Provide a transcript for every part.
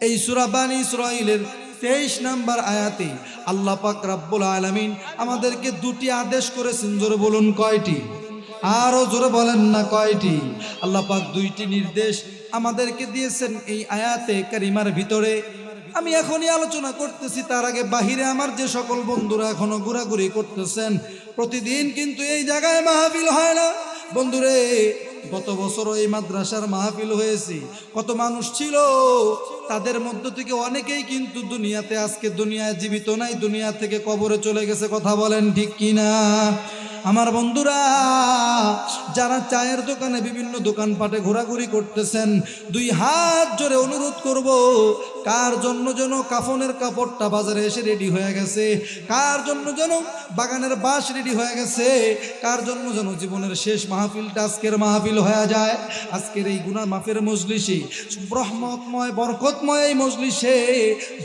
এই সুরাবান ইসরাইলের তেইশ নাম্বার আয়াতে আল্লাহ পাক রাব্বুল আলামিন আমাদেরকে দুটি আদেশ করেছেন। জোরে বলুন, কয়টি? আরও জোরে বলেন না, কয়টি? আল্লাহ পাক দুইটি নির্দেশ আমাদেরকে দিয়েছেন এই আয়াতে কারিমার ভিতরে। আমি এখনই আলোচনা করতেছি, তার আগে বাহিরে আমার যে সকল বন্ধুরা এখনও ঘোরাঘুরি করতেছেন, প্রতিদিন কিন্তু এই জায়গায় মাহফিল হয় না। বন্ধুরে গত বছরও এই মাদ্রাসার মাহফিল হয়েছে। কত মানুষ ছিল, তাদের মধ্য থেকে অনেকেই কিন্তু দুনিয়াতে, আজকে দুনিয়ায় জীবিত নাই, দুনিয়া থেকে কবরে চলে গেছে, কথা বলেন ঠিক কিনা? আমার বন্ধুরা, যারা চায়ের দোকানে বিভিন্ন দোকানপাটে ঘোরাঘুরি করতেছেন, দুই হাত জোরে অনুরোধ করব কার জন্য যেন কাফনের কাপড়টা বাজারে এসে রেডি হয়ে গেছে? কার জন্য যেন বাগানের বাস রেডি হয়ে গেছে? কার জন্য যেন জীবনের শেষ মাহফিলটা আজকের মাহফিল হয়ে যায়? আজকের এই গুনা মাফের মজলিসে, রহমতময়, বরকতময় এই মজলিসে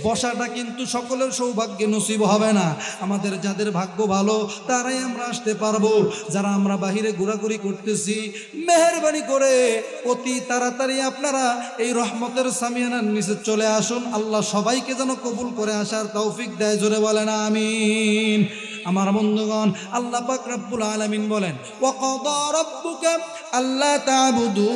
বসাটা কিন্তু সকলের সৌভাগ্যে নসিব হবে না। আমাদের যাদের ভাগ্য ভালো, তারাই আমরা আসতে পারব। যারা আমরা বাহিরে ঘোরাঘুরি করতেছি, মেহরবানি করে অতি তাড়াতাড়ি আপনারা এই রহমতের সামিয়ানার নিচে চলে আসুন। আল্লাহ সবাইকে যেন কবুল করে আসার তৌফিক দেয়, জোরে বলেন, আমিন। আমার বন্ধুগণ, আল্লাহ পাক রব্বুল আলামিন বলেন, ওয়াকাদা রাব্বুকা আল্লা তা'বুদু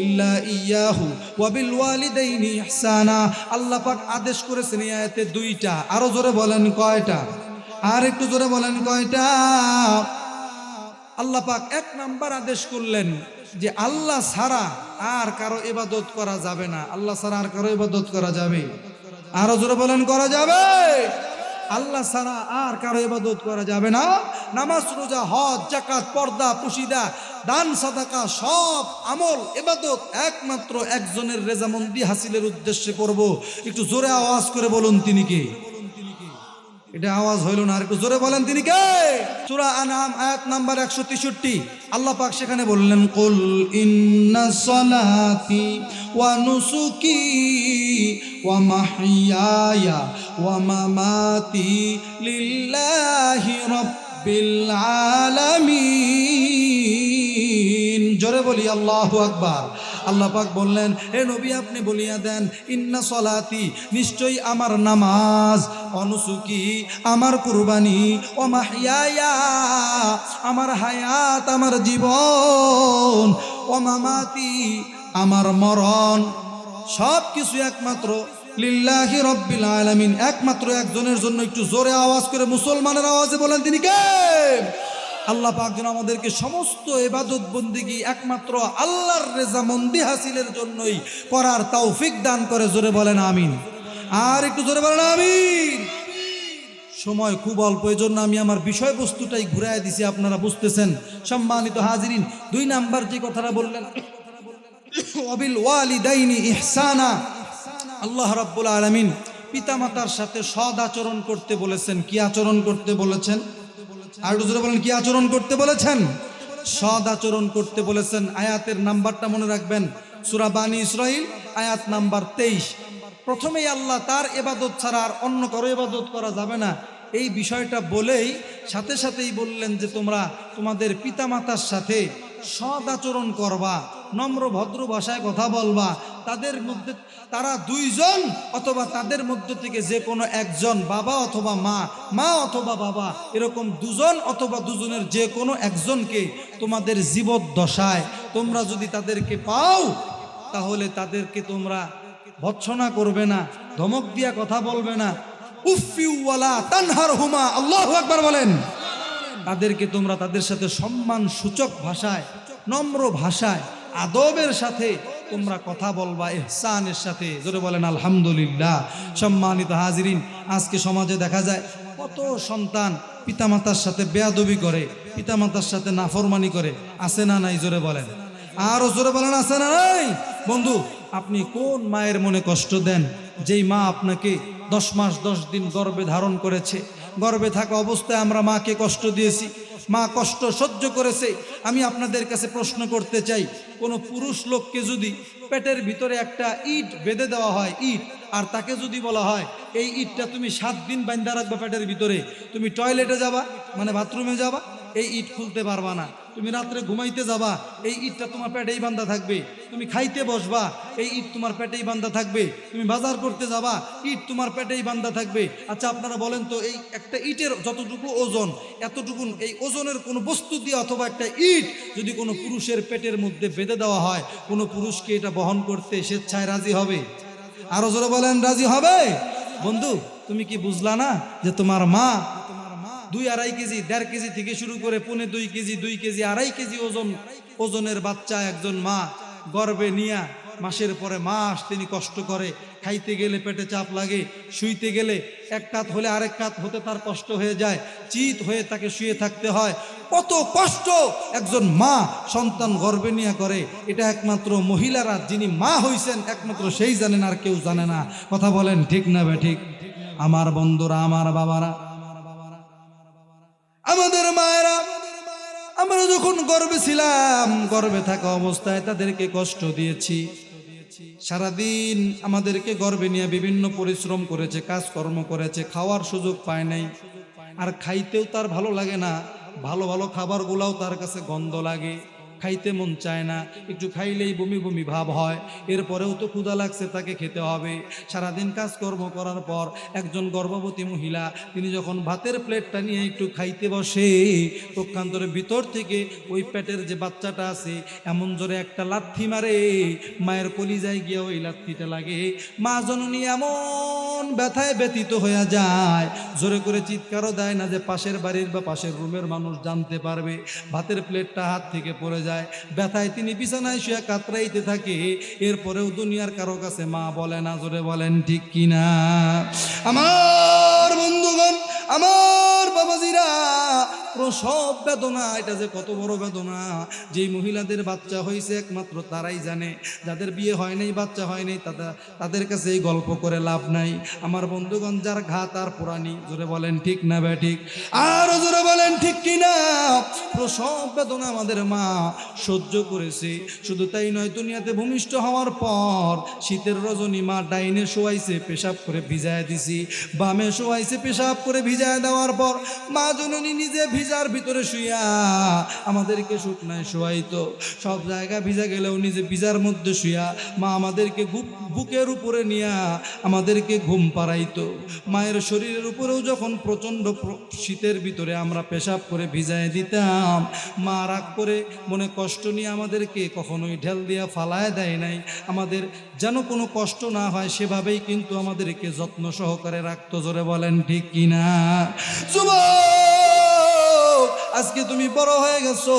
ইল্লা ইয়াহু ওয়া বিল ওয়ালিদাইনি ইহসানা। আল্লাহ পাক আদেশ করেছেন এই আয়াতে দুইটা। আরও জোরে বলেন, কয়টা? আর একটু জোরে বলেন, কয়টা? আল্লাহ পাক এক নাম্বার আদেশ করলেন যে আল্লাহ ছাড়া আর কারও ইবাদত করা যাবে না। আল্লাহ ছাড়া আর কারও ইবাদত করা যাবে। আরও জোরে বলেন, করা যাবে? আল্লাহ ছাড়া আর কারও ইবাদত করা যাবে না। নামাজ, রোজা, হজ জাকাত পর্দা, পুশিদা, দান, সাদাকা, সব আমল, ইবাদত একমাত্র একজনের রেজামন্দি হাসিলের উদ্দেশ্যে করব। একটু জোরে আওয়াজ করে বলুন তিনি কে? এটা আওয়াজ হইল না, আর জোরে বলেন তিনি কে? সূরা আনাম আয়াত নাম্বার 163 আল্লাহ পাক সেখানে বললেন, কুল ইন্না সালাতি ওয়া নুসুকি ওয়া মাহইয়ায়া ওয়া মামাতি লিল্লাহি রাব্বিল আলামিন। জোরে বলি, আল্লাহু আকবার। আল্লাহ পাক বললেন, হে নবী, আপনি বলিয়া দেন, ইন্না সলাতি, নিশ্চয়ই আমার নামাজ, অনুসুকি, আমার কুরবানি, ও মাহিয়া আমার হায়াত, আমার জীবন, ও মামাতি, আমার মরণ সব কিছু একমাত্র লিল্লাহি রব্বিল আলামিন, একমাত্র একজনের জন্য একটু জোরে আওয়াজ করে মুসলমানের আওয়াজে বলেন তিনি কে? আল্লাহ পাক যেন আমাদেরকে সমস্ত এবাদত বন্দিগি একমাত্র আল্লাহর রেজা মন্দি হাসিলের জন্যই করার তৌফিক দান করে, জোরে বলেন আমিন। আর একটু জোরে বলেন আমিন। সময় খুব অল্প এই জন্য আমি আমার বিষয়বস্তুটাই ঘুরাই দিছি, আপনারা বুঝতেছেন। সম্মানিত হাজিরিন, দুই নাম্বার যে কথাটা বললেন অবিল ওয়ালি ওয়ালিদাইনি ইহসানা। আল্লাহ রাব্বুল আলামিন পিতামাতার সাথে সদ আচরণ করতে বলেছেন। কি আচরণ করতে বলেছেন? আর একটু বলেন, কি আচরণ করতে বলেছেন? সদ আচরণ করতে বলেছেন। আয়াতের নাম্বারটা মনে রাখবেন। সূরা বানী ইসরাইল আয়াত নাম্বার তেইশ। প্রথমেই আল্লাহ তার এবাদত ছাড়া আর অন্য কারও এবাদত করা যাবে না। এই বিষয়টা বলেই সাথে সাথেই বললেন যে তোমরা তোমাদের পিতামাতার সাথে সদ আচরণ করবা। নম্র ভদ্র ভাষায় কথা বলবা। তাদের মধ্যে তারা দুইজন অথবা তাদের মধ্য থেকে যে কোনো একজন বাবা অথবা মা মা অথবা বাবা, এরকম দুজন অথবা দুজনের যে কোনো একজনকে তোমাদের জীবদ্দশায়। তোমরা যদি তাদেরকে পাও, তাহলে তাদেরকে তোমরা ভৎসনা করবে না, ধমক দিয়া কথা বলবে না। উফিউওয়ালা তানহার হুমা, আল্লাহ একবার বলেন। তাদেরকে তোমরা তাদের সাথে সম্মান সূচক ভাষায়, নম্র ভাষায় আদবের সাথে তোমরা কথা বলবা, এহসানের সাথে। জোরে বলেন, আলহামদুলিল্লাহ। সম্মানিত হাজিরিন, আজকে সমাজে দেখা যায়, কত সন্তান পিতামাতার সাথে বেয়াদবি করে, পিতামাতার সাথে নাফরমানি করে, আছে না নাই? জোরে বলেন। আরও জোরে বলেন, আছে না নাই? বন্ধু, আপনি কোন মায়ের মনে কষ্ট দেন? যেই মা আপনাকে দশ মাস দশ দিন গর্বে ধারণ করেছে গর্বে থাকা অবস্থায় আমরা মাকে কষ্ট দিয়েছি মা কষ্ট সহ্য করেছে, আমি আপনাদের কাছে প্রশ্ন করতে চাই। কোনো পুরুষ লোককে যদি পেটের ভিতরে একটা ইট বেঁধে দেওয়া হয়, ইট, আর তাকে যদি বলা হয়, এই ইটটা তুমি সাত দিন বান্ধা রাখবা পেটের ভিতরে। তুমি টয়লেটে যাবা মানে বাথরুমে যাবা এই ইট খুলতে পারবা না। তুমি রাত্রে ঘুমাইতে যাবা, এই ইটটা তোমার পেটেই বান্ধা থাকবে। তুমি খাইতে বসবা, এই ইট তোমার পেটেই বান্ধা থাকবে। তুমি বাজার করতে যাবা, ইট তোমার পেটেই বান্ধা থাকবে। আচ্ছা আপনারা বলেন তো, এই একটা ইটের যতটুকু ওজন এতটুকু এই ওজনের কোনো বস্তু দিয়ে অথবা একটা ইট যদি কোনো পুরুষের পেটের মধ্যে বেঁধে দেওয়া হয়, কোনো পুরুষকে এটা বহন করতে স্বেচ্ছায় রাজি হবে? আরও জোরে বলেন, রাজি হবে? বন্ধু, তুমি কি বুঝলা না যে তোমার মা দুই আড়াই কেজি, দেড় কেজি থেকে শুরু করে পৌনে দুই কেজি দুই কেজি, আড়াই কেজি ওজন, ওজনের বাচ্চা একজন মা গর্বে নিয়া মাসের পরে মাস তিনি কষ্ট করে খাইতে গেলে পেটে চাপ লাগে, শুইতে গেলে এক কাত হলে আরেক কাত হতে তার কষ্ট হয়ে যায়, চিত হয়ে তাকে শুয়ে থাকতে হয়। কত কষ্ট একজন মা সন্তান গর্বে নিয়ে করে, এটা একমাত্র মহিলারা যিনি মা হইছেন, একমাত্র সেই জানেন আর কেউ জানে না। কথা বলেন ঠিক না বে ঠিক? আমার বন্ধুরা, আমার বাবারা আমাদের মায়েরা, আমরা যখন গর্বে ছিলাম, গর্বে থাকা অবস্থায় তাদেরকে কষ্ট দিয়েছি। সারাদিন আমাদেরকে গর্বে নিয়ে বিভিন্ন পরিশ্রম করেছে, কাজকর্ম করেছে, খাওয়ার সুযোগ পায় নাই। আর খাইতেও তার ভালো লাগে না, ভালো ভালো খাবারগুলাও তার কাছে গন্ধ লাগে। খাইতে মন চায় না। একটু খাইলেই বমি বমি ভাব হয়। এরপরেও তো ক্ষুধা লাগছে, তাকে খেতে হবে। সারাদিন কাজকর্ম করার পর একজন গর্ভবতী মহিলা, তিনি যখন ভাতের প্লেটটা নিয়ে একটু খাইতে বসে, পক্ষান্তরে ভিতর থেকে ওই পেটের যে বাচ্চাটা আছে, এমন জোরে একটা লাথি মারে, মায়ের কলিজায় গিয়ে ওই লাথিটা লাগে। মা জননী এমন ব্যথায় ব্যতীত হয়ে যায়, জোরে করে চিৎকারও দেয় না যে পাশের বাড়ির বা পাশের রুমের মানুষ জানতে পারবে। ভাতের প্লেটটা হাত থেকে পড়ে যায় ব্যথায় তিনি বিছানায় শুয়ে কাতরাইতে থাকে। এরপরেও দুনিয়ার কারও কাছে মা বলে না, জোরে বলেন ঠিক কিনা? আমার বন্ধুগণ আমার বাবাজিরা প্রসব বেদনা, এটা যে কত বড় বেদনা। যেই মহিলাদের বাচ্চা হয়েছে একমাত্র তারাই জানে। যাদের বিয়ে হয় নাই, বাচ্চা হয় নাই, তাদের তাদের কাছে এই গল্প করে লাভ নাই। আমার বন্ধুগণ, যার ঘা তার পুরানি, জোরে বলেন ঠিক না বে ঠিক? আর জোরে বলেন ঠিক কিনা? প্রসব বেদনা আমাদের মা সহ্য করেছে। শুধু তাই নয়, দুনিয়াতে ভূমিষ্ঠ হওয়ার পর শীতের রজনী মা ডাইনে শোয়াইছে, পেশাব করে ভিজায় দিছি। বামে শোয়াইছে, পেশাব করে ভিজায় দেওয়ার পর মা জননী নিজে ভিজার ভিতরে শুইয়া আমাদেরকে শুকনায় শোয়াইতো। সব জায়গা ভিজা গেলেও নিজে ভিজার মধ্যে শুইয়া মা আমাদেরকে বুক- বুকের উপরে নিয়া আমাদেরকে ঘুম পাড়াইতো। মায়ের শরীরের উপরেও যখন প্রচণ্ড শীতের ভিতরে আমরা পেশাব করে ভিজায় দিতাম, মা রাগ করে মনে কষ্ট নিয়ে আমাদেরকে কখনোই ঢেল দিয়া ফালায় দেয় নাই। আমাদের যেন কোনো কষ্ট না হয় সেভাবেই কিন্তু আমাদেরকে যত্ন সহকারে রাখতো, জোরে বলেন ঠিক কিনা? যুবক! আজকে তুমি বড় হয়ে গেছো।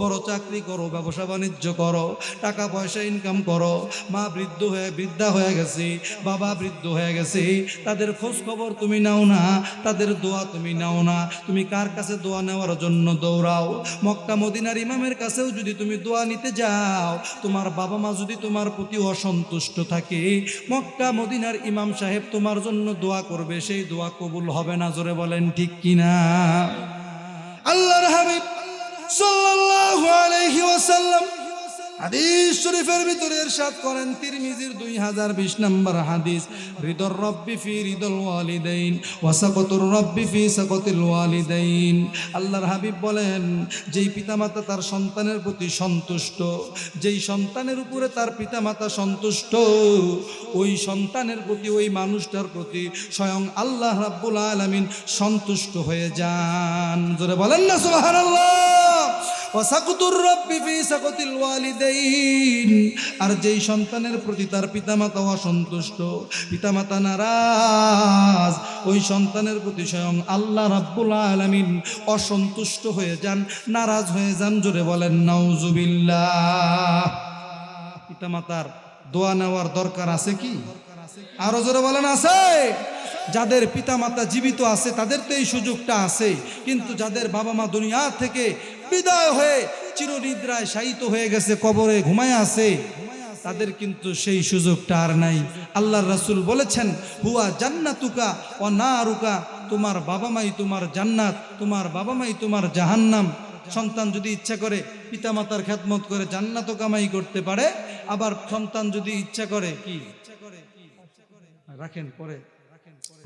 বড় চাকরি করো, ব্যবসা বাণিজ্য করো, টাকা পয়সা ইনকাম করো। মা বৃদ্ধ হয়ে বৃদ্ধা হয়ে গেছে, বাবা বৃদ্ধ হয়ে গেছে। তাদের খোঁজ খবর তুমি নাও না, তাদের দোয়া তুমি নাও না। তুমি কার কাছে দোয়া নেওয়ার জন্য দৌড়াও? মক্কা মদিনার ইমামের কাছেও যদি তুমি দোয়া নিতে যাও, তোমার বাবা মা যদি তোমার প্রতি অসন্তুষ্ট থাকে, মক্কা মদিনার ইমাম সাহেব তোমার জন্য দোয়া করবে, সেই দোয়া কবুল হবে না, জোরে বলেন ঠিক কিনা? আল্লাহর হাবিব সাল্লাল্লাহু আলাইহি ওয়াসাল্লাম হাদিস শরীফের ভিতরে ইরশাদ করেন তিরমিজির 2020 নম্বর হাদিস, রিদর রব্বি ফি রিদল ওয়ালিদাইন ওয়া সাকাতুর রব্বি ফি সাকাতিল ওয়ালিদাইন। আল্লাহর হাবিব বলেন, যেই পিতামাতা তার সন্তানের প্রতি সন্তুষ্ট, যেই সন্তানের উপরে তার পিতামাতা সন্তুষ্ট, ওই সন্তানের প্রতি, ওই মানুষটার প্রতি স্বয়ং আল্লাহ রাব্বুল আলামিন সন্তুষ্ট হয়ে যান। জোরে বলেন না, সুবহানাল্লাহ! ওয়াসাকুতুর রব্বি ফি ওয়ালিদাইন। আর যেই সন্তানের প্রতি তার পিতামাতা অসন্তুষ্ট, পিতামাতা নারাজ, ওই সন্তানের প্রতি স্বয়ং আল্লাহ রাব্বুল আলামিন অসন্তুষ্ট হয়ে যান, নারাজ হয়ে যান, জোরে বলেন, নাউজুবিল্লাহ। পিতামাতার দোয়া নেওয়ার দরকার আছে কি? আরও জোরে বলেন, আছে। যাদের পিতামাতা জীবিত আছে, তাদের তো এই সুযোগটা আছে। কিন্তু যাদের বাবা মা দুনিয়া থেকে বিদায় হয়ে চিরনিদ্রায় শায়িত হয়ে গেছে, কবরে ঘুমায় আছে। তাদের কিন্তু সেই সুযোগটা আর নাই। আল্লাহর রাসূল বলেছেন, হুয়া জান্নাতুকা ও না রুকা তোমার বাবা মাই তোমার জান্নাত, তোমার বাবা মাই তোমার জাহান্নাম। সন্তান যদি ইচ্ছা করে পিতামাতার খেদমত করে জান্নাতও কামাই করতে পারে, আবার সন্তান যদি ইচ্ছা করে কি? ইচ্ছা করে রাখেন, পরে।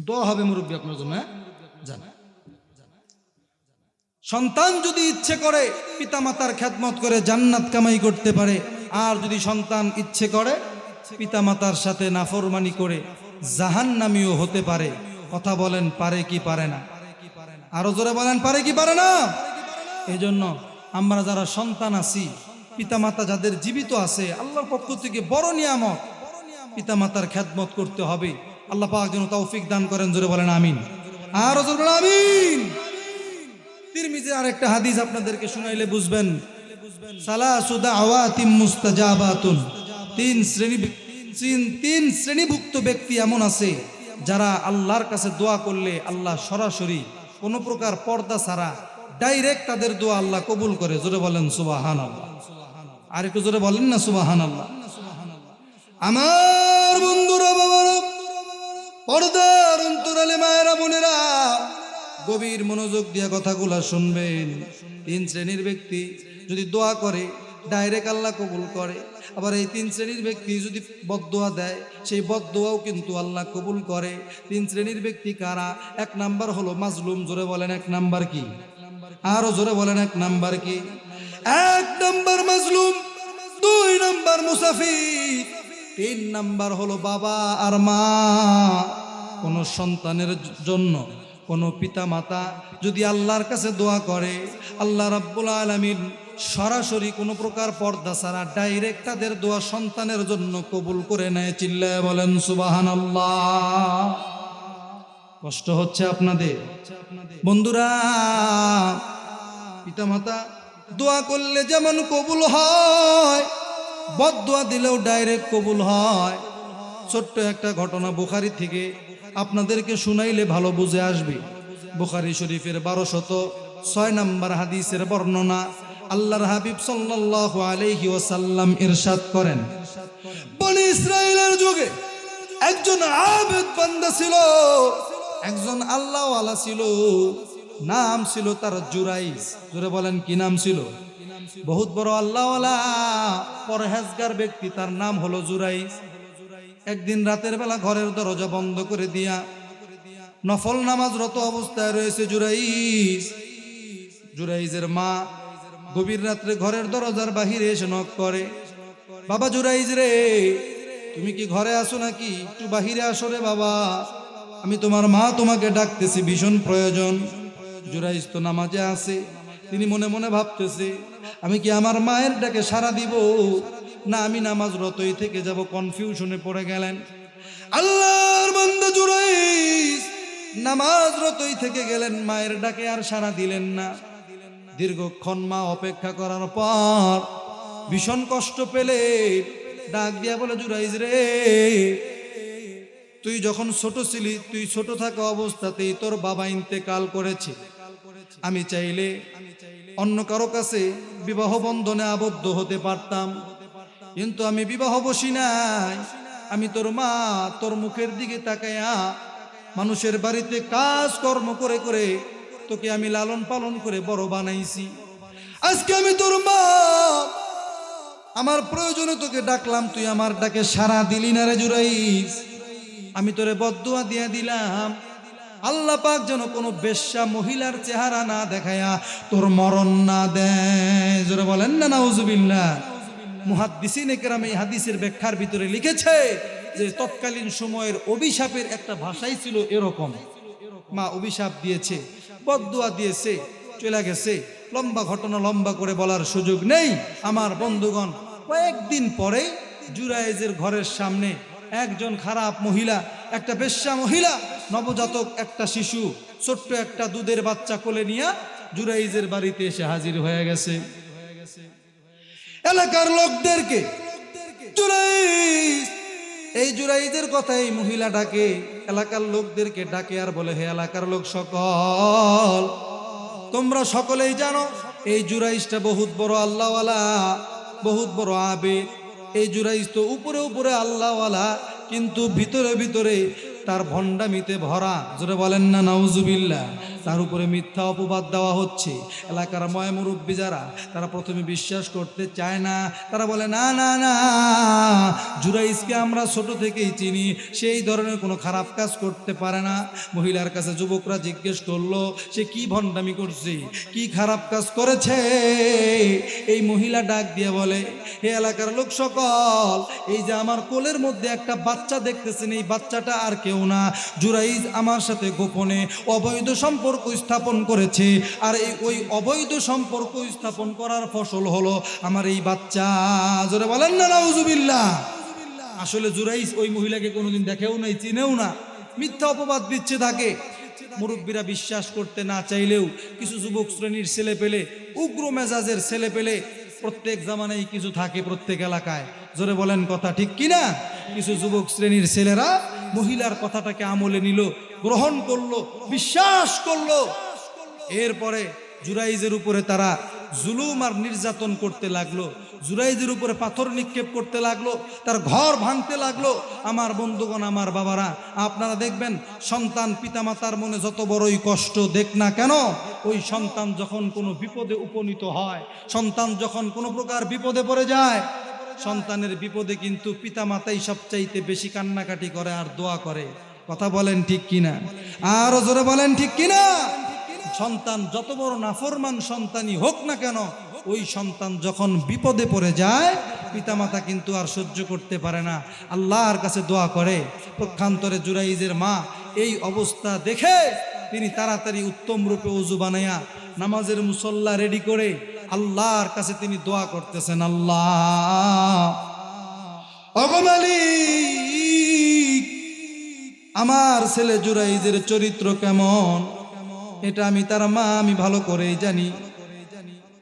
দোয়া হবে মুরব্বী আপনার জন্য হ্যাঁ? যান। সন্তান যদি ইচ্ছে করে, পিতামাতার খ্যাতমত করে জান্নাত কামাই করতে পারে। আর যদি সন্তান ইচ্ছে করে, পিতামাতার সাথে নাফরমানি করে জাহান্নামীও হতে পারে। কথা বলেন, পারে কি পারে না? আরও জোরে বলেন, পারে কি পারে না? এই জন্য আমরা যারা সন্তান আছি, পিতামাতা যাদের জীবিত আছে, আল্লাহর পক্ষ থেকে বড় নিয়ামত, পিতামাতার খ্যাতমত করতে হবে। আল্লাহ পাক যেন তৌফিক দান করেন, জোরে বলেন, আমিন। আর জোরে বলেন, আমিন। তিরমিজে আরেকটা হাদিস আপনাদেরকে শুনাইলে বুঝবেন। মুস্তাজাবাতুন। তিন তিন শ্রেণীভুক্ত ব্যক্তি এমন আছে, যারা আল্লাহর কাছে দোয়া করলে আল্লাহ সরাসরি কোনো প্রকার পর্দা ছাড়া ডাইরেক্ট তাদের দোয়া আল্লাহ কবুল করে। জোরে বলেন সুবাহান আল্লাহ আর একটু জোরে বলেন না সুবাহান আল্লাহ আমার বন্ধুরা, বাবারা, পর্দার অন্তরালে মায়েরা বোনেরা গভীর মনোযোগ দিয়ে কথাগুলা শুনবেন। তিন শ্রেণির ব্যক্তি যদি দোয়া করে ডাইরেক্ট আল্লাহ কবুল করে। আবার এই তিন শ্রেণির ব্যক্তি যদি বদদোয়া দেয়, সেই বদদোয়াও কিন্তু আল্লাহ কবুল করে। তিন শ্রেণির ব্যক্তি কারা? এক নাম্বার হলো মাজলুম, জোরে বলেন এক নাম্বার কি? আরও জোরে বলেন এক নাম্বার কি? এক নাম্বার মাজলুম, দুই নাম্বার মুসাফির, তিন নাম্বার হলো বাবা আর মা। কোন সন্তানের জন্য কোনো পিতা মাতা যদি আল্লাহর কাছে দোয়া করে, আল্লাহ রাব্বুল আলামিন সরাসরি কোনো প্রকার পর্দা ছাড়া ডাইরেক্ট তাদের দোয়া সন্তানের জন্য কবুল করে নেয়, চিল্লায় বলেন সুবাহান আল্লাহ কষ্ট হচ্ছে আপনাদের। বন্ধুরা, পিতামাতা, দোয়া করলে যেমন কবুল হয় বদ দোয়া দিলেও ডাইরেক্ট কবুল হয়। ছোট্ট একটা ঘটনা বুখারি থেকে আপনাদেরকে শুনাইলে ভালো বুঝে আসবে। বুখারি শরীফের বারোশত ছয় নম্বর হাদিসের বর্ণনা আল্লাহর হাবিব সাল্লাল্লাহু আলাইহি ওয়াসাল্লাম ইরশাদ করেন। বনি ইসরায়েলের যুগে একজন আবেদ বান্দা ছিল, একজন আল্লাহওয়ালা ছিল, নাম ছিল তার জুরাইস। জুরে বলেন, কি নাম ছিল? বহুত বড় আল্লাহওয়ালা, পরহেজগার ব্যক্তি, তার নাম হলো জুরাইস। একদিন রাতের বেলা ঘরের দরজা বন্ধ করে দিয়া নফল নামাজরত অবস্থায় রয়েছে জুরাইস জুরাইজের মা গভীর রাত্রে ঘরের দরজার বাহিরে এসে নক করে, বাবা জুরাইজ রে, তুমি কি ঘরে আসো নাকি? একটু বাহিরে আসো রে বাবা। আমি তোমার মা তোমাকে ডাকতেছি, ভীষণ প্রয়োজন। জুরাইজ তো নামাজে আছে, তিনি মনে মনে ভাবতেছে, আমি কি আমার মায়ের ডাকে সারা দিব? না আমি নামাজ রতই থেকে যাব কনফিউশনে পড়ে গেলেন। আল্লাহর বান্দা জুরাইস নামাজ রতই থেকে গেলেন, মায়ের ডাকে আর সারা দিলেন না। দীর্ঘক্ষণ মা অপেক্ষা করার পর ভীষণ কষ্ট পেলে ডাক দিয়া বলে জুরাইজ রে, তুই যখন ছোট ছিলি, তুই ছোট থাকা অবস্থাতেই তোর বাবা ইন্তেকাল করেছে। আমি চাইলে অন্য কারও কাছে বিবাহ বন্ধনে আবদ্ধ হতে পারতাম। কিন্তু আমি বিবাহ বসি নাই। আমি তোর মা, তোর মুখের দিকে তাকায়া মানুষের বাড়িতে কাজ কর্ম করে করে তোকে আমি লালন পালন করে বড় বানাইছি। আজকে আমি তোর মা, আমার প্রয়োজনে তোকে ডাকলাম, তুই আমার ডাকে সারা দিলি না রে জুরাইস। আমি তোরে বদুয়া দিয়ে দিলাম। আল্লাহ পাক যেন কোনো বেশ্যা মহিলার চেহারা না দেখায়া তোর মরণ না দেয়। জোরে বলেন না, নাউজুবিল্লাহ। মুহাদ্দিসিন একরাম এই হাদিসের ব্যাখ্যার ভিতরে লিখেছে যে তৎকালীন সময়ের অভিশাপের একটা ভাষাই ছিল এরকম। মা অভিশাপ দিয়েছে বদুয়া দিয়েছে, চলে গেছে, লম্বা ঘটনা লম্বা করে বলার সুযোগ নেই। আমার বন্ধুগণ, কয়েকদিন পরে জুরাইজের ঘরের সামনে একজন খারাপ মহিলা, একটা বেশ্যা মহিলা, নবজাতক একটা শিশু, ছোট্ট একটা দুধের বাচ্চা কোলে নিয়ে জুরাইজের বাড়িতে এসে হাজির হয়ে গেছে। এলাকার লোকদেরকে। এই জুরাইদের কথা এই মহিলা ডাকে এলাকার লোকদেরকে ডাকে আর বলে, হে এলাকার লোক সকল, তোমরা সকলেই জানো, এই জুরাইজটা বহুত বড় আল্লাহওয়ালা, বহুত বড় আবেদ। এই জুরাইজ তো উপরে উপরে আল্লাহওয়ালা, কিন্তু ভিতরে ভিতরে তার ভণ্ডামিতে ভরা, জোরে বলেন না নাউজুবিল্লা তার উপরে মিথ্যা অপবাদ দেওয়া হচ্ছে। এলাকার ময় মুরব্বী যারা, তারা প্রথমে বিশ্বাস করতে চায় না। তারা বলে, না না না জুরাইজকে আমরা ছোট থেকেই চিনি। সেই ধরনের কোনো খারাপ কাজ করতে পারে না। মহিলার কাছে যুবকরা জিজ্ঞেস করল, সে কি ভণ্ডামি করছে? কি খারাপ কাজ করেছে? এই মহিলা ডাক দিয়ে বলে হে এলাকার লোক সকল, এই যে আমার কোলের মধ্যে একটা বাচ্চা দেখতেছেন, এই বাচ্চাটা আর কেউ না। জুরাইজ আমার সাথে গোপনে অবৈধ সম্পর্ক স্থাপন করেছে। আর এই ওই অবৈধ সম্পর্ক স্থাপন করার ফসল হলো আমার এই বাচ্চা। জোরে বলেন না, নাউজুবিল্লাহ। আসলে জুরাইজ ওই মহিলাকে কোনোদিন দেখেও নাই, চিনেও না। মিথ্যা অপবাদ দিচ্ছে তাকে। মুরব্বীরা বিশ্বাস করতে না চাইলেও কিছু যুবক শ্রেণির ছেলে পেলে, উগ্র মেজাজের ছেলে পেলে প্রত্যেক জামানায় কিছু থাকে প্রত্যেক এলাকায়। জোরে বলেন কথা ঠিক কিনা? কিছু যুবক শ্রেণির ছেলেরা মহিলার কথাটাকে আমলে নিল, গ্রহণ করল, বিশ্বাস করল। এরপরে জুরাইজের উপরে তারা জুলুম আর নির্যাতন করতে লাগল। জুরাইজের উপরে পাথর নিক্ষেপ করতে লাগল, তার ঘর ভাঙতে লাগল। আমার বন্ধুগণ, আমার বাবারা, আপনারা দেখবেন, সন্তান পিতামাতার মনে যত বড়ই কষ্ট দেখ না কেন, ওই সন্তান যখন কোনো বিপদে উপনীত হয়, সন্তান যখন কোনো প্রকার বিপদে পড়ে যায়, সন্তানের বিপদে কিন্তু পিতামাতাই সবচাইতে বেশি কান্নাকাটি করে আর দোয়া করে। কথা বলেন ঠিক কিনা? আরও জোরে বলেন ঠিক কিনা? সন্তান যত বড় নাফরমান সন্তানই হোক না কেন ওই সন্তান যখন বিপদে পড়ে যায়, পিতামাতা কিন্তু আর সহ্য করতে পারে না। আল্লাহর কাছে দোয়া করে, পক্ষান্তরে জুরাইজের মা এই অবস্থা দেখে তিনি তাড়াতাড়ি উত্তম রূপে উজু বানাইয়া নামাজের মুসল্লা রেডি করে আল্লাহর কাছে তিনি দোয়া করতেছেন, আল্লাহ। অগমালিক আমার ছেলে জুরাইজের চরিত্র কেমন? এটা আমি তার মা, আমি ভালো করেই জানি।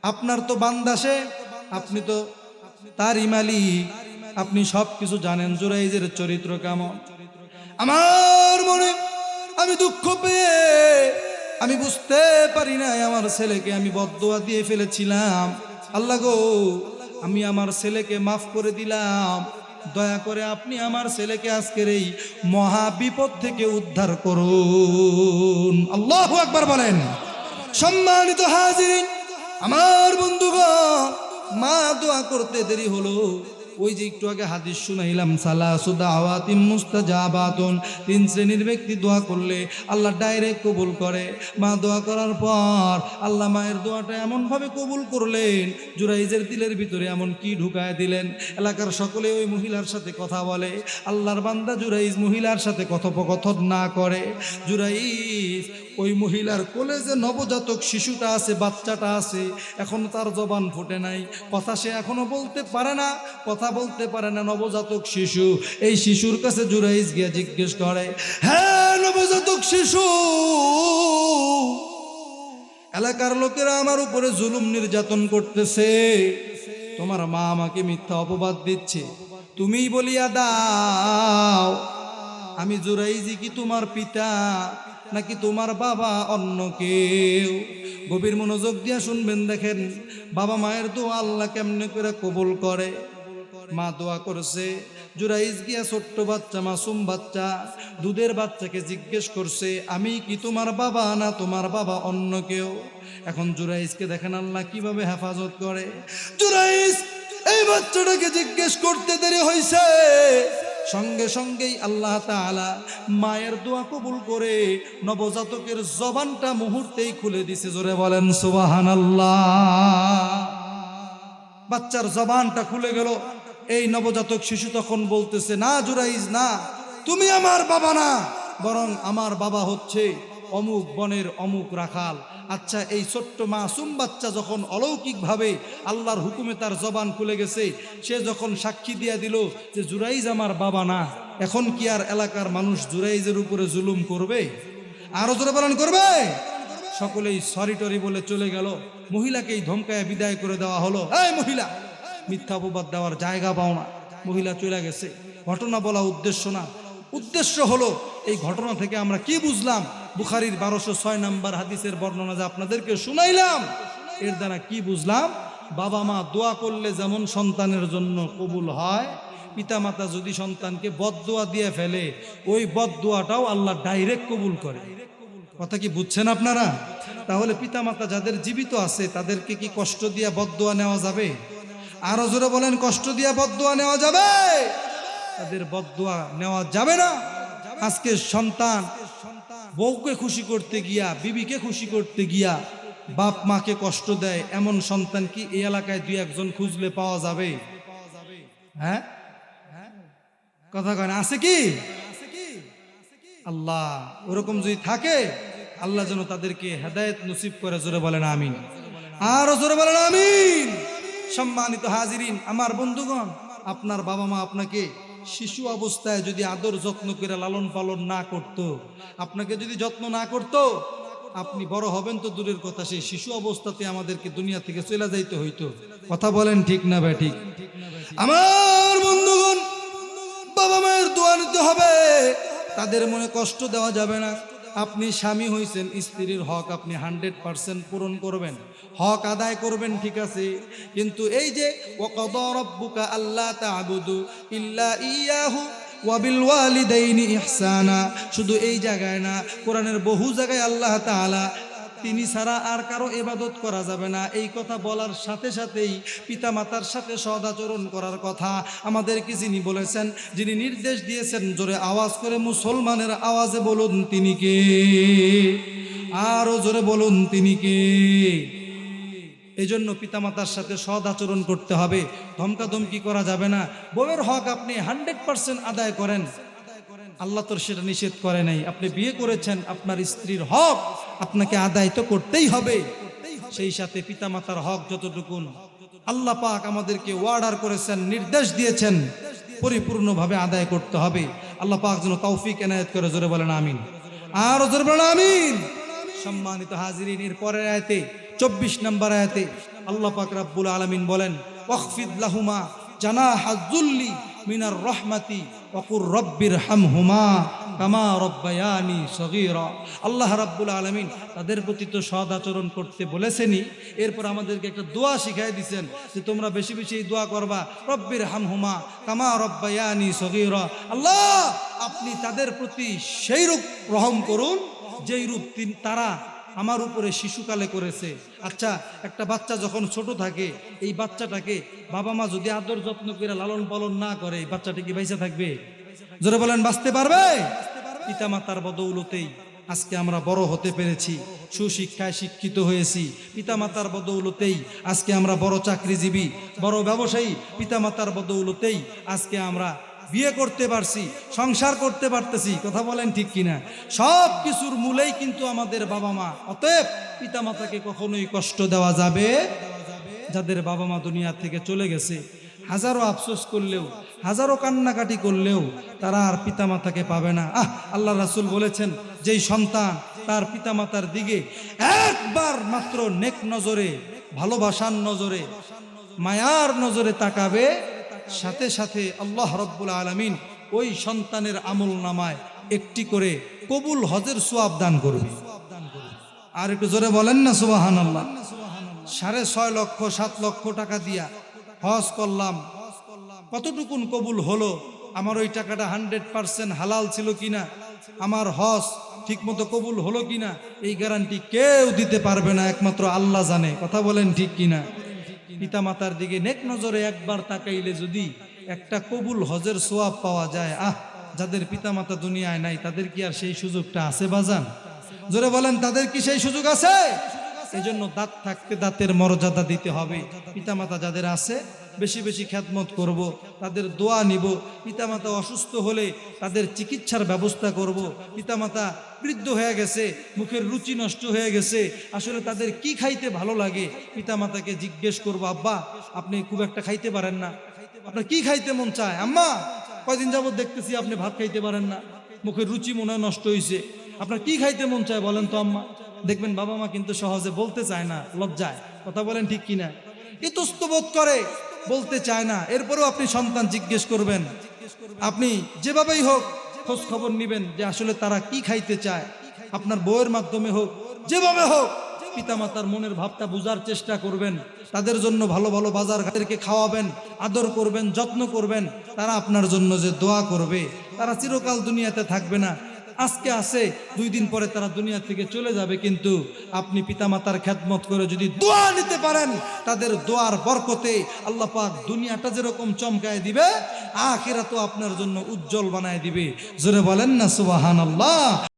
আপনার তো বান্দাসে আপনি তো তারই মালিক। আপনি সব কিছু জানেন, জুরাইজের চরিত্র কেমন? আমার মনে, আমি দুঃখ পেয়ে, আমি বুঝতে পারি না আমার ছেলেকে আমি বদোয়া দিয়ে ফেলেছিলাম। আল্লাহ গো, আমি আমার ছেলেকে মাফ করে দিলাম। দয়া করে আপনি আমার ছেলেকে আজকের এই মহা বিপদ থেকে উদ্ধার করুন। আল্লাহ একবার বলেন। সম্মানিত হাজিরিন আমার বন্ধুগণ, মা দোয়া করতে দেরি হলো। ওই যে একটু আগে হাদিস শুনাইলাম সালা সুদা আওয়াতিম মুস্তাজাবাতুন। তিন শ্রেণির ব্যক্তি দোয়া করলে আল্লাহ ডাইরেক্ট কবুল করে। মা দোয়া করার পর আল্লাহ মায়ের দোয়াটা এমনভাবে কবুল করলেন, জুরাইজের দিলের ভিতরে এমন কি ঢুকায় দিলেন। এলাকার সকলে ওই মহিলার সাথে কথা বলে। আল্লাহর বান্দা জুরাইজ মহিলার সাথে কথোপকথন না করে। জুরাইজ ওই মহিলার কোলে যে নবজাতক শিশুটা আছে, বাচ্চাটা আছে, এখনও তার জবান ফুটে নাই। কথা সে এখনও বলতে পারে না, কথা বলতে পারে না নবজাতক শিশু। এই শিশুর কাছে জুরাইজ গিয়ে জিজ্ঞেস করে হ্যাঁ নবজাতক শিশু, এলাকার লোকেরা আমার উপরে জুলুম নির্যাতন করতেছে। তোমার মা আমাকে মিথ্যা অপবাদ দিচ্ছে। তুমিই বলিয়া দাও, আমি জুরাইজি কি তোমার পিতা? নাকি তোমার বাবা অন্য কেউ? গভীর মনোযোগ দিয়া শুনবেন, দেখেন, বাবা মায়ের দোয়া আল্লাহ কেমনে করে কবুল করে? মা দোয়া করছে, জুরাইজ গিয়া ছোট্ট বাচ্চা, মাসুম বাচ্চা, দুধের বাচ্চাকে জিজ্ঞেস করছে, আমি কি তোমার বাবা না তোমার বাবা অন্য কেউ? এখন জুরাইজকে দেখেন আল্লাহ কীভাবে হেফাজত করে। জুরাইজ, এই বাচ্চাটাকে জিজ্ঞেস করতে দেরি হয়েছে সঙ্গে সঙ্গেই আল্লাহ তালা মায়ের দোয়া কবুল করে নবজাতকের জবানটা মুহূর্তেই খুলে দিছে। জোরে বলেন সুবাহান বাচ্চার জবানটা খুলে গেল। এই নবজাতক শিশু তখন বলতেছে, না জুরাইজ, না। তুমি আমার বাবা না, বরং আমার বাবা হচ্ছে অমুক বনের অমুক রাখাল। আচ্ছা এই ছোট্ট মাসুম বাচ্চা যখন অলৌকিকভাবে আল্লাহর হুকুমে তার জবান খুলে গেছে, সে যখন সাক্ষী দিয়া দিল যে জুরাইজ আমার বাবা না, এখন কি আর এলাকার মানুষ জুরাইজের উপরে জুলুম করবে? আরও জোরে পালন করবে? সকলেই সরি টরি বলে চলে গেল। মহিলাকেই ধমকায় বিদায় করে দেওয়া হলো। এই মহিলা, মিথ্যা অপবাদ দেওয়ার জায়গা পাও না। মহিলা চলে গেছে। ঘটনা বলা উদ্দেশ্য না। উদ্দেশ্য হলো, এই ঘটনা থেকে আমরা কি বুঝলাম? বুখারির বারোশো ছয় নাম্বার হাদিসের বর্ণনা যে আপনাদেরকে শুনাইলাম, এর দ্বারা কি বুঝলাম? বাবা মা দোয়া করলে যেমন সন্তানের জন্য কবুল হয়, পিতামাতা যদি সন্তানকে বদদোয়া দিয়ে ফেলে, ওই বদদোয়াটাও আল্লাহ ডাইরেক্ট কবুল করে। কথা কি বুঝছেন আপনারা? তাহলে পিতামাতা যাদের জীবিত আছে, তাদেরকে কি কষ্ট দিয়া বদদোয়া নেওয়া যাবে? আরও জোরে বলেন, কষ্ট দিয়া বদদোয়া নেওয়া যাবে? তাদের বদদোয়া নেওয়া যাবে না। আজকে সন্তান বউকে খুশি করতে গিয়া, বিবিকে খুশি করতে গিয়া বাপ মাকে কষ্ট দেয়, এমন সন্তান কি এই এলাকায় দুই একজন খুঁজলে পাওয়া যাবে? হ্যাঁ? কথা কয় আছে কি? আল্লাহ, ওরকম যদি থাকে, আল্লাহ যেন তাদেরকে হেদায়েত নসিব করে, জোরে বলেন আমিন। আরও জোরে বলেন আমিন। সম্মানিত হাজিরিন, আমার বন্ধুগণ, আপনার বাবা মা আপনাকে শিশু অবস্থায় যদি আদর যত্ন করে লালন পালন না করত, আপনাকে যদি যত্ন না করত, আপনি বড় হবেন তো দূরের কথা। সেই শিশু অবস্থাতে আমাদেরকে দুনিয়া থেকে চলে যাইতে হইতো। কথা বলেন ঠিক না ভাই ঠিক? আমার বন্ধুগণ, বাবা মায়ের দোয়া নিতে হবে। তাদের মনে কষ্ট দেওয়া যাবে না। আপনি স্বামী হয়েছেন স্ত্রীর হক আপনি হান্ড্রেড পারসেন্ট পূরণ করবেন। হক আদায় করবেন, ঠিক আছে। কিন্তু এই যে আল্লাহ ইল্লা ইয়াহু ওয়াবিল শুধু এই জায়গায় না, কোরআনের বহু জায়গায় আল্লাহ তাআলা তিনি ছাড়া আর কারও এবাদত করা যাবে না। এই কথা বলার সাথে সাথেই পিতামাতার সাথে সদাচরণ করার কথা আমাদেরকে যিনি বলেছেন, যিনি নির্দেশ দিয়েছেন জোরে আওয়াজ করে মুসলমানের আওয়াজে বলুন তিনি কে? আরও জোরে বলুন তিনি কে? এই জন্য পিতামাতার সাথে সদ আচরণ করতে হবে। ধমকাধমকি করা যাবে না। বউয়ের হক আপনি হান্ড্রেড পার্সেন্ট আদায় করেন। আল্লাহ তোর সেটা নিষেধ করে নাই। আপনি বিয়ে করেছেন, আপনার স্ত্রীর হক আপনাকে আদায় তো করতেই হবে। সেই সাথে পিতামাতার হক যতটুকুন আল্লাহ পাক আমাদেরকে ওয়ার্ডার করেছেন, নির্দেশ দিয়েছেন, পরিপূর্ণভাবে আদায় করতে হবে। আল্লাহ পাক যেন তৌফিক, এনায়েত করে জোরে বলেন, আমিন। আর জোরে বলেন, আমিন। সম্মানিত হাজিরিন এর পরের আয়াতে, চব্বিশ নম্বর আয়াতে আল্লাহ পাক রাব্বুল আলামিন বলেন ওয়াকফিদ লাহুমা জানা হাজুল্লি মিনার রহমাতি ওকুর রব্বির হামহুমা। আল্লাহ রাব্বুল আলামিন তাদের প্রতি তো সদ আচরণ করতে বলেছেনই। এরপর আমাদেরকে একটা দোয়া শিখাই দিছেন যে তোমরা বেশি বেশি এই দোয়া করবা, রব্বির হামহুমা কামা রব্বায়ানি সগীরা। আল্লাহ, আপনি তাদের প্রতি সেই রূপ রহম করুন, যেই রূপ তারা আমার উপরে শিশুকালে করেছে। আচ্ছা একটা বাচ্চা যখন ছোট থাকে, এই বাচ্চাটাকে বাবা মা যদি আদর যত্ন করে লালন পালন না করে, এই বাচ্চাটা কি বাইসে থাকবে? জোরে বলেন, বাঁচতে পারবে? পিতা মাতার বদৌলতেই আজকে আমরা বড় হতে পেরেছি, সুশিক্ষায় শিক্ষিত হয়েছি। পিতামাতার বদৌলতেই আজকে আমরা বড় চাকরিজীবী, বড় ব্যবসায়ী। পিতামাতার বদৌলতেই আজকে আমরা বিয়ে করতে পারছি, সংসার করতে পারতেছি, কথা বলেন ঠিক কিনা? সব কিছুর মূলেই কিন্তু আমাদের বাবা মা। অতএব পিতামাতাকে কখনোই কষ্ট দেওয়া যাবে, যাদের বাবা মা দুনিয়া থেকে চলে গেছে হাজারো আফসোস করলেও, হাজারো কান্নাকাটি করলেও তারা আর পিতামাতাকে পাবে না। আহ, আল্লাহ রাসুল বলেছেন, যেই সন্তান তার পিতামাতার দিকে একবার মাত্র নেক নজরে, ভালোবাসার নজরে, মায়ার নজরে তাকাবে, সাথে সাথে আল্লাহ রব্বুল আলমিন ওই সন্তানের আমল নামায় একটি করে কবুল হজের সোয়াব দান করবে। আর একটু জোরে বলেন না সুবাহান আল্লাহ সাড়ে ছয় লক্ষ, সাত লক্ষ টাকা দিয়া হজ করলাম। কতটুকুন কবুল হলো? আমার ওই টাকাটা হান্ড্রেড পার্সেন্ট হালাল ছিল কিনা? আমার হজ ঠিকমতো কবুল হলো কিনা? এই গ্যারান্টি কেউ দিতে পারবে না, একমাত্র আল্লাহ জানে। কথা বলেন ঠিক কিনা? পিতা মাতার দিকে নেক নজরে একবার তাকাইলে যদি একটা কবুল হজের সোয়াব পাওয়া যায়, আহ, যাদের পিতা মাতা দুনিয়ায় নাই, তাদের কি আর সেই সুযোগটা আছে বাজান? জোরে বলেন, তাদের কি সেই সুযোগ আছে? এই জন্য দাঁত থাকতে দাঁতের মর্যাদা দিতে হবে। পিতামাতা যাদের আছে, বেশি বেশি খ্যাতমত করব। তাদের দোয়া নিব। পিতামাতা অসুস্থ হলে তাদের চিকিৎসার ব্যবস্থা করব। পিতামাতা বৃদ্ধ হয়ে গেছে, মুখের রুচি নষ্ট হয়ে গেছে, আসলে তাদের কি খাইতে ভালো লাগে? পিতামাতাকে জিজ্ঞেস করব, আব্বা, আপনি খুব একটা খাইতে পারেন না। আপনার কি খাইতে মন চায়? আম্মা, কয়দিন যাবত দেখতেছি আপনি ভাত খাইতে পারেন না। মুখের রুচি মনে নষ্ট হয়েছে আপনার কি খাইতে মন চায় বলেন তো আম্মা? দেখবেন বাবা মা কিন্তু সহজে বলতে চায় না, লজ্জায়। কথা বলেন ঠিক কিনা? ইতস্ত বোধ করে, বলতে চায় না। এরপরেও আপনি সন্তান জিজ্ঞেস করবেন। আপনি যেভাবেই হোক খোঁজ খবর নিবেন যে আসলে তারা কি খাইতে চায়। আপনার বউয়ের মাধ্যমে হোক, যেভাবে হোক, পিতামাতার মনের ভাবটা বোঝার চেষ্টা করবেন। তাদের জন্য ভালো ভালো বাজার ঘাটদেরকে খাওয়াবেন, আদর করবেন, যত্ন করবেন। তারা আপনার জন্য যে দোয়া করবে, তারা চিরকাল দুনিয়াতে থাকবে না। আজকে আছে, দুই দিন পরে তারা দুনিয়া থেকে চলে যাবে, কিন্তু আপনি পিতামাতার খ্যাতমত করে যদি দোয়া নিতে পারেন, তাদের দোয়ার বরকতে আল্লাহ পাক দুনিয়াটা যেরকম চমকায় দিবে আখেরা তো আপনার জন্য উজ্জ্বল বানায় দিবে। জোরে বলেন না সুবাহান আল্লাহ